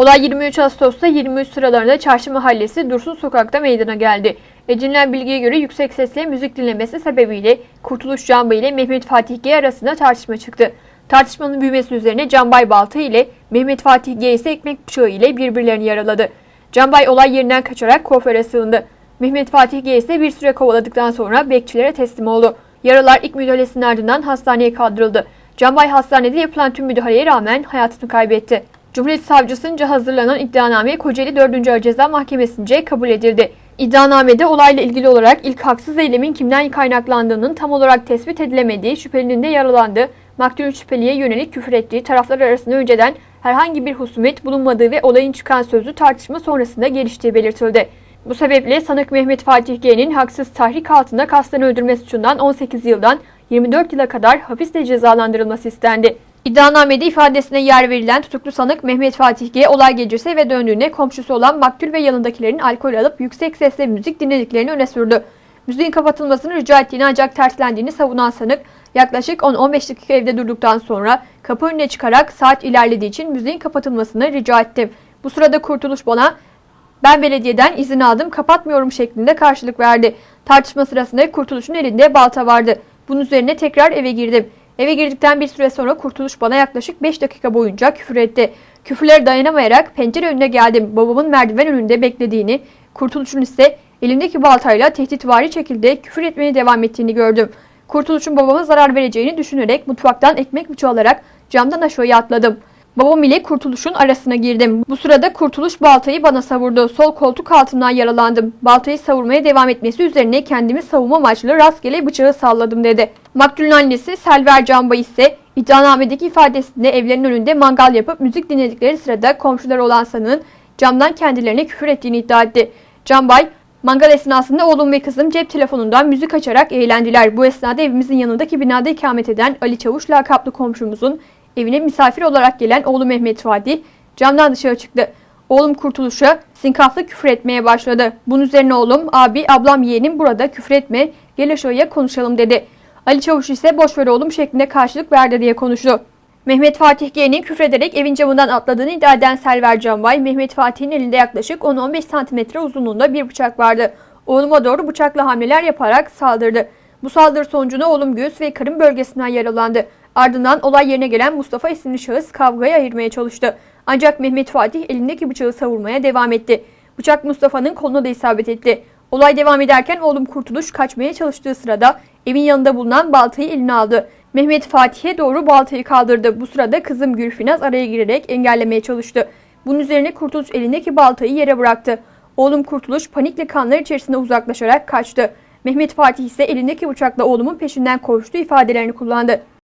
Olay 23 Ağustos'ta 23 sıralarında Çarşı Mahallesi Dursun Sokak'ta meydana geldi. Edinilen bilgiye göre yüksek sesle müzik dinlemesi sebebiyle Kurtuluş Canbay ile Mehmet Fatih G arasında tartışma çıktı. Tartışmanın büyümesi üzerine Canbay balta ile Mehmet Fatih G ise ekmek bıçağı ile birbirlerini yaraladı. Canbay olay yerinden kaçarak kuaföre sığındı. Mehmet Fatih G ise bir süre kovaladıktan sonra bekçilere teslim oldu. Yaralar ilk müdahalesinin ardından hastaneye kaldırıldı. Canbay hastanede yapılan tüm müdahaleye rağmen hayatını kaybetti. Cumhuriyet Savcısınca hazırlanan iddianame Kocaeli 4. Ağır Ceza Mahkemesi'nce kabul edildi. İddianamede olayla ilgili olarak ilk haksız eylemin kimden kaynaklandığının tam olarak tespit edilemediği, şüphelinin de yaralandığı, maktul şüpheliye yönelik küfür ettiği, taraflar arasında önceden herhangi bir husumet bulunmadığı ve olayın çıkan sözlü tartışma sonrasında geliştiği belirtildi. Bu sebeple sanık Mehmet Fatih G'nin haksız tahrik altında kasten öldürme suçundan 18 yıldan 24 yıla kadar hapisle cezalandırılması istendi. İddianamede ifadesine yer verilen tutuklu sanık Mehmet Fatih G olay gecesi eve döndüğünde komşusu olan maktul ve yanındakilerin alkol alıp yüksek sesle müzik dinlediklerini öne sürdü. Müziğin kapatılmasını rica ettiğini ancak terslendiğini savunan sanık yaklaşık 10-15 dakika evde durduktan sonra kapı önüne çıkarak saat ilerlediği için müziğin kapatılmasını rica etti. Bu sırada Kurtuluş bana ben belediyeden izin aldım kapatmıyorum şeklinde karşılık verdi. Tartışma sırasında Kurtuluş'un elinde balta vardı. Bunun üzerine tekrar eve girdim. Eve girdikten bir süre sonra Kurtuluş bana yaklaşık 5 dakika boyunca küfür etti. Küfürlere dayanamayarak pencere önüne geldim. Babamın merdiven önünde beklediğini, Kurtuluş'un ise elindeki baltayla tehditvari şekilde küfür etmeye devam ettiğini gördüm. Kurtuluş'un babama zarar vereceğini düşünerek mutfaktan ekmek bıçağı alarak camdan aşağıya atladım. Babam ile Kurtuluş'un arasına girdim. Bu sırada Kurtuluş baltayı bana savurdu. Sol koltuk altından yaralandım. Baltayı savurmaya devam etmesi üzerine kendimi savunma amaçlı rastgele bıçağı salladım dedi. Maktulün annesi Selver Canbay ise iddianamedeki ifadesinde evlerin önünde mangal yapıp müzik dinledikleri sırada komşuları olan sanığın camdan kendilerine küfür ettiğini iddia etti. Canbay, mangal esnasında oğlum ve kızım cep telefonundan müzik açarak eğlendiler. Bu esnada evimizin yanındaki binada ikamet eden Ali Çavuş lakaplı komşumuzun evine misafir olarak gelen oğlu Mehmet Fatih camdan dışarı çıktı. Oğlum Kurtuluş'a sinkaflı küfür etmeye başladı. Bunun üzerine oğlum, abi, ablam, yeğenim burada küfür etme, gel aşağıya konuşalım dedi. Ali Çavuş ise boş ver oğlum şeklinde karşılık verdi diye konuştu. Mehmet Fatih G'nin küfrederek evin camından atladığını iddia eden Selver Canbay, Mehmet Fatih'in elinde yaklaşık 10-15 cm uzunluğunda bir bıçak vardı. Oğluma doğru bıçakla hamleler yaparak saldırdı. Bu saldırı sonucunda oğlum göğüs ve karın bölgesinden yaralandı. Ardından olay yerine gelen Mustafa isimli şahıs kavgayı ayırmaya çalıştı. Ancak Mehmet Fatih elindeki bıçağı savurmaya devam etti. Bıçak Mustafa'nın koluna da isabet etti. Olay devam ederken oğlum Kurtuluş kaçmaya çalıştığı sırada evin yanında bulunan baltayı eline aldı. Mehmet Fatih'e doğru baltayı kaldırdı. Bu sırada kızım Gülfinaz araya girerek engellemeye çalıştı. Bunun üzerine Kurtuluş elindeki baltayı yere bıraktı. Oğlum Kurtuluş panikle kanlar içerisinde uzaklaşarak kaçtı. Mehmet Fatih ise elindeki bıçakla oğlumun peşinden koştu ifadelerini kullandı.